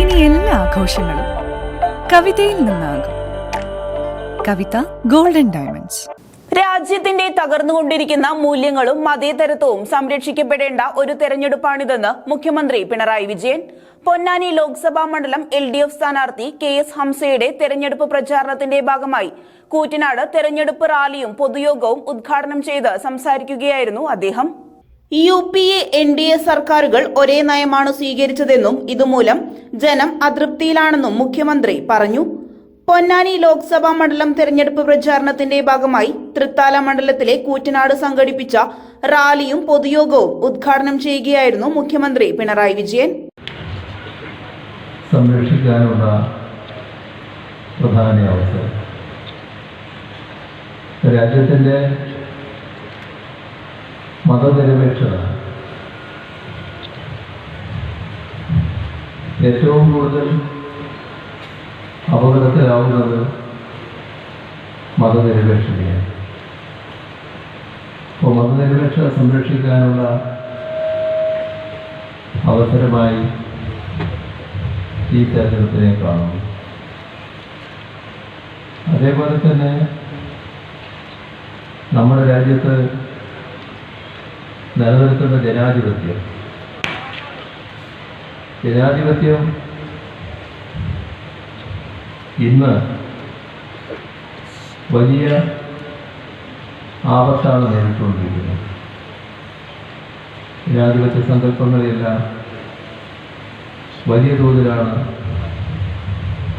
ഇനി എല്ലാ ആഘോഷങ്ങളും കവിതയിൽ നിന്നാകും. കവിത ഗോൾഡൻ ഡയമണ്ട്സ് രാജ്യത്തിന്റെ തകർന്നുകൊണ്ടിരിക്കുന്ന മൂല്യങ്ങളും മതേതരത്വവും സംരക്ഷിക്കപ്പെടേണ്ട ഒരു തെരഞ്ഞെടുപ്പാണിതെന്ന് മുഖ്യമന്ത്രി പിണറായി വിജയൻ പൊന്നാനി ലോക്സഭാ മണ്ഡലം എൽ ഡി എഫ് സ്ഥാനാർത്ഥി കെ എസ് ഹംസയുടെ തെരഞ്ഞെടുപ്പ് പ്രചാരണത്തിന്റെ ഭാഗമായി കൂറ്റനാട് തെരഞ്ഞെടുപ്പ് റാലിയും പൊതുയോഗവും ഉദ്ഘാടനം ചെയ്ത് സംസാരിക്കുകയായിരുന്നു അദ്ദേഹം. U P A N D A സർക്കാരുകൾ ഒരേ നയമാണ് സ്വീകരിച്ചതെന്നും ഇതുമൂലം ജനം അതൃപ്തിയിലാണെന്നും മുഖ്യമന്ത്രി പറഞ്ഞു. പൊന്നാനി ലോക്സഭാ മണ്ഡലം തെരഞ്ഞെടുപ്പ് പ്രചാരണത്തിന്റെ ഭാഗമായി തൃത്താല മണ്ഡലത്തിലെ കൂറ്റനാട് സംഘടിപ്പിച്ച റാലിയും പൊതുയോഗവും ഉദ്ഘാടനം ചെയ്യുകയായിരുന്നു മുഖ്യമന്ത്രി പിണറായി വിജയൻ. സംരക്ഷിക്കാനുള്ള പ്രധാന അവസരം. രാജ്യത്തിന്റെ മതനിരപേക്ഷത. ഏറ്റവും കൂടുതൽ അപകടത്തിലാവുന്നത് മതനിരപേക്ഷതയാണ്. അപ്പോൾ മതനിരപേക്ഷത സംരക്ഷിക്കാനുള്ള അവസരമായി ഈ തെരഞ്ഞെടുപ്പിനെ കാണുന്നു. അതേപോലെ തന്നെ നമ്മുടെ രാജ്യത്ത് നിലനിൽക്കുന്ന ജനാധിപത്യം. ജനാധിപത്യം ഇന്ന് വലിയ ആപത്താണ് നേരിട്ടുകൊണ്ടിരിക്കുന്നത്. ജനാധിപത്യ സങ്കല്പങ്ങളെല്ലാം വലിയ തോതിലാണ്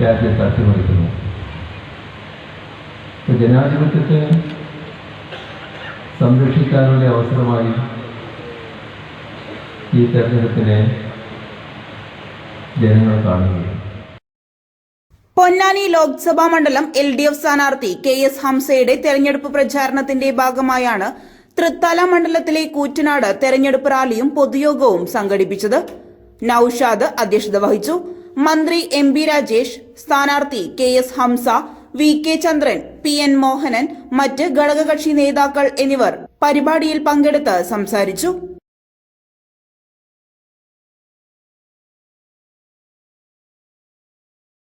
രാജ്യത്ത് അട്ടിമറിക്കുന്നത് ജനാധിപത്യത്തെ സംരക്ഷിക്കാനുള്ള അവസരമായി ഈ തെരഞ്ഞെടുപ്പിനെ ജനങ്ങൾ കാണുകയും പൊന്നാനി ലോക്സഭാ മണ്ഡലം എൽ ഡി എഫ് സ്ഥാനാർത്ഥി കെ എസ് ഹംസയുടെ തെരഞ്ഞെടുപ്പ് പ്രചാരണത്തിന്റെ ഭാഗമായാണ് തൃത്താല മണ്ഡലത്തിലെ കൂറ്റനാട് തെരഞ്ഞെടുപ്പ് റാലിയും പൊതുയോഗവും സംഘടിപ്പിച്ചത്. നൌഷാദ് അധ്യക്ഷത വഹിച്ചു. മന്ത്രി എം ബി രാജേഷ് സ്ഥാനാർത്ഥി K S Hamsa V K Chandran P N Mohanan മറ്റ് ഘടകകക്ഷി നേതാക്കൾ എന്നിവർ പരിപാടിയിൽ പങ്കെടുത്ത് സംസാരിച്ചു.